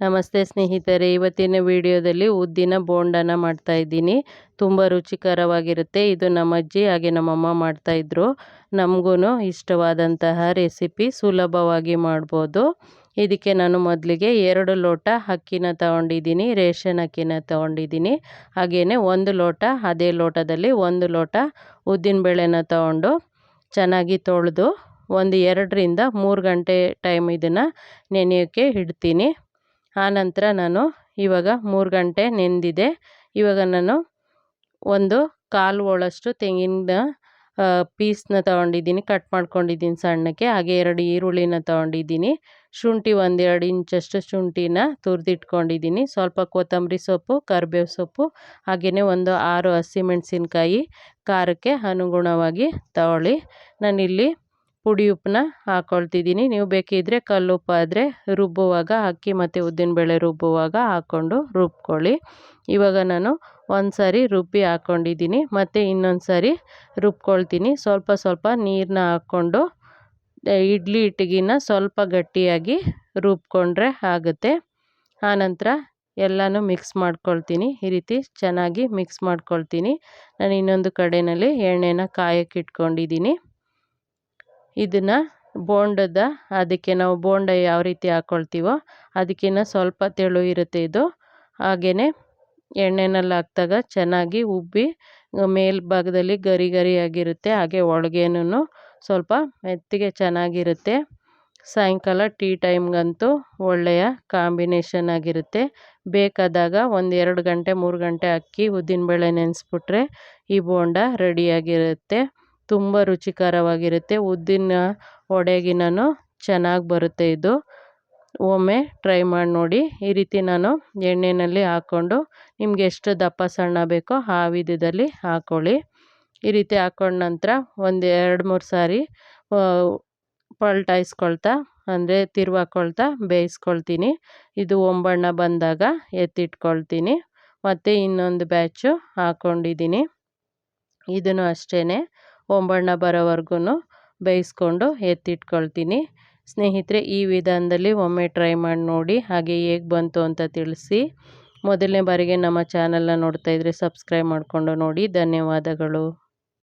ನಮಸ್ತೆ ಸ್ನೇಹಿತರೆ, ಇವತ್ತಿನ ವಿಡಿಯೋದಲ್ಲಿ ಉದ್ದಿನ ಬೋಂಡನ ಮಾಡ್ತಾ ಇದ್ದೀನಿ. ತುಂಬ ರುಚಿಕರವಾಗಿರುತ್ತೆ. ಇದು ನಮ್ಮ ಅಜ್ಜಿ ಹಾಗೆ ನಮ್ಮಮ್ಮ ಮಾಡ್ತಾಯಿದ್ರು ನಮಗೂ ಇಷ್ಟವಾದಂತಹ ರೆಸಿಪಿ ಸುಲಭವಾಗಿ ಮಾಡ್ಬೋದು. ಇದಕ್ಕೆ ನಾನು ಮೊದಲಿಗೆ ಎರಡು ಲೋಟ ಅಕ್ಕಿನ ತಗೊಂಡಿದ್ದೀನಿ, ರೇಷನ್ ಅಕ್ಕಿನ ತಗೊಂಡಿದ್ದೀನಿ. ಹಾಗೆಯೇ ಒಂದು ಲೋಟ, ಅದೇ ಲೋಟದಲ್ಲಿ ಒಂದು ಲೋಟ ಉದ್ದಿನಬೇಳೆನ ತಗೊಂಡು ಚೆನ್ನಾಗಿ ತೊಳೆದು ಒಂದು ಎರಡರಿಂದ ಮೂರು ಗಂಟೆ ಟೈಮ್ ಇದನ್ನು ನೆನೆಯೋಕ್ಕೆ ಇಡ್ತೀನಿ. ಆನಂತರ ನಾನು ಇವಾಗ ಮೂರು ಗಂಟೆ ನೆಂದಿದೆ. ಇವಾಗ ನಾನು ಒಂದು ಕಾಲು ಒಳಷ್ಟು ತೆಂಗಿನ ಪೀಸ್ನ ತೊಗೊಂಡಿದ್ದೀನಿ ಕಟ್ ಮಾಡ್ಕೊಂಡಿದ್ದೀನಿ ಸಣ್ಣಕ್ಕೆ. ಹಾಗೆ ಎರಡು ಈರುಳ್ಳಿನ ತೊಗೊಂಡಿದ್ದೀನಿ. ಶುಂಠಿ ಒಂದೆರಡು ಇಂಚಷ್ಟು ಶುಂಠಿನ ತುರಿದಿಟ್ಕೊಂಡಿದ್ದೀನಿ. ಸ್ವಲ್ಪ ಕೊತ್ತಂಬರಿ ಸೊಪ್ಪು, ಕರಿಬೇವು ಸೊಪ್ಪು, ಹಾಗೆಯೇ ಒಂದು ಆರು ಹಸಿಮೆಣಸಿನ್ಕಾಯಿ ಖಾರಕ್ಕೆ ಅನುಗುಣವಾಗಿ ತಗೊಳ್ಳಿ. ನಾನಿಲ್ಲಿ ಪುಡಿ ಉಪ್ಪನ್ನ ಹಾಕ್ಕೊಳ್ತಿದ್ದೀನಿ ನೀವು ಬೇಕಿದ್ದರೆ ಕಲ್ಲುಪ್ಪು ಆದರೆ ರುಬ್ಬುವಾಗ ಅಕ್ಕಿ ಮತ್ತು ಉದ್ದಿನಬೇಳೆ ರುಬ್ಬುವಾಗ ಹಾಕ್ಕೊಂಡು ರುಬ್ಕೊಳ್ಳಿ. ಇವಾಗ ನಾನು ಒಂದು ಸಾರಿ ರುಬ್ಬಿ ಹಾಕ್ಕೊಂಡಿದ್ದೀನಿ ಮತ್ತು ಇನ್ನೊಂದು ಸಾರಿ ರುಬ್ಕೊಳ್ತೀನಿ. ಸ್ವಲ್ಪ ಸ್ವಲ್ಪ ನೀರನ್ನ ಹಾಕ್ಕೊಂಡು ಇಡ್ಲಿ ಇಟ್ಟಿಗಿನ ಸ್ವಲ್ಪ ಗಟ್ಟಿಯಾಗಿ ರುಬ್ಕೊಂಡ್ರೆ ಆಗುತ್ತೆ. ಆನಂತರ ಎಲ್ಲನೂ ಮಿಕ್ಸ್ ಮಾಡ್ಕೊಳ್ತೀನಿ. ಈ ರೀತಿ ಚೆನ್ನಾಗಿ ಮಿಕ್ಸ್ ಮಾಡ್ಕೊಳ್ತೀನಿ. ನಾನು ಇನ್ನೊಂದು ಕಡೆಯಲ್ಲಿ ಎಣ್ಣೆನ ಕಾಯಕ್ಕೆ ಇಟ್ಕೊಂಡಿದ್ದೀನಿ. ಇದನ್ನು ಬೋಂಡದ, ಅದಕ್ಕೆ ನಾವು ಬೋಂಡ ಯಾವ ರೀತಿ ಹಾಕ್ಕೊಳ್ತೀವೋ ಅದಕ್ಕಿನ್ನ ಸ್ವಲ್ಪ ತೆಳು ಇರುತ್ತೆ ಇದು. ಹಾಗೆಯೇ ಎಣ್ಣೆನಲ್ಲಿ ಹಾಕ್ದಾಗ ಚೆನ್ನಾಗಿ ಉಬ್ಬಿ ಮೇಲ್ಭಾಗದಲ್ಲಿ ಗರಿ ಗರಿಯಾಗಿರುತ್ತೆ, ಹಾಗೆ ಒಳಗೇನು ಸ್ವಲ್ಪ ಮೆತ್ತಗೆ ಚೆನ್ನಾಗಿರುತ್ತೆ. ಸಾಯಂಕಾಲ ಟೀ ಟೈಮ್ಗಂತೂ ಒಳ್ಳೆಯ ಕಾಂಬಿನೇಷನ್ ಆಗಿರುತ್ತೆ. ಬೇಕಾದಾಗ ಒಂದು ಎರಡು ಗಂಟೆ, ಮೂರು ಗಂಟೆ ಅಕ್ಕಿ, ಉದ್ದಿನಬೇಳೆ ನೆನೆಸ್ಬಿಟ್ರೆ ಈ ಬೋಂಡ ರೆಡಿಯಾಗಿರುತ್ತೆ ತುಂಬ ರುಚಿಕರವಾಗಿರುತ್ತೆ. ಉದ್ದಿನ ವಡೆಗಿನೂ ಚೆನ್ನಾಗಿ ಬರುತ್ತೆ ಇದು. ಒಮ್ಮೆ ಟ್ರೈ ಮಾಡಿ ನೋಡಿ. ಈ ರೀತಿ ನಾನು ಎಣ್ಣೆಯಲ್ಲಿ ಹಾಕ್ಕೊಂಡು ನಿಮ್ಗೆ ಎಷ್ಟು ದಪ್ಪ ಸಣ್ಣ ಬೇಕೋ ಆ ವಿಧದಲ್ಲಿ ಹಾಕ್ಕೊಳ್ಳಿ ಈ ರೀತಿ ಹಾಕ್ಕೊಂಡ ನಂತರ ಒಂದು ಎರಡು ಮೂರು ಸಾರಿ ಪಲ್ಟಾಯಿಸ್ಕೊಳ್ತಾ, ಅಂದರೆ ತಿರುವಾಕೊಳ್ತಾ ಬೇಯಿಸ್ಕೊಳ್ತೀನಿ. ಇದು ಒಂಬಣ್ಣ ಬಂದಾಗ ಎತ್ತಿಟ್ಕೊಳ್ತೀನಿ. ಮತ್ತು ಇನ್ನೊಂದು ಬ್ಯಾಚು ಹಾಕ್ಕೊಂಡಿದ್ದೀನಿ ಇದನ್ನು ಅಷ್ಟೇ ಒಂಬಣ್ಣ ಬರೋವರೆಗೂ ಬೇಯಿಸ್ಕೊಂಡು ಎತ್ತಿಟ್ಕೊಳ್ತೀನಿ. ಸ್ನೇಹಿತರೆ, ಈ ವಿಧಾನದಲ್ಲಿ ಒಮ್ಮೆ ಟ್ರೈ ಮಾಡಿ ನೋಡಿ, ಹಾಗೆ ಹೇಗೆ ಬಂತು ಅಂತ ತಿಳಿಸಿ. ಮೊದಲನೇ ಬಾರಿಗೆ ನಮ್ಮ ಚಾನಲ್ನ ನೋಡ್ತಾ ಇದ್ದರೆ ಸಬ್ಸ್ಕ್ರೈಬ್ ಮಾಡಿಕೊಂಡು ನೋಡಿ. ಧನ್ಯವಾದಗಳು.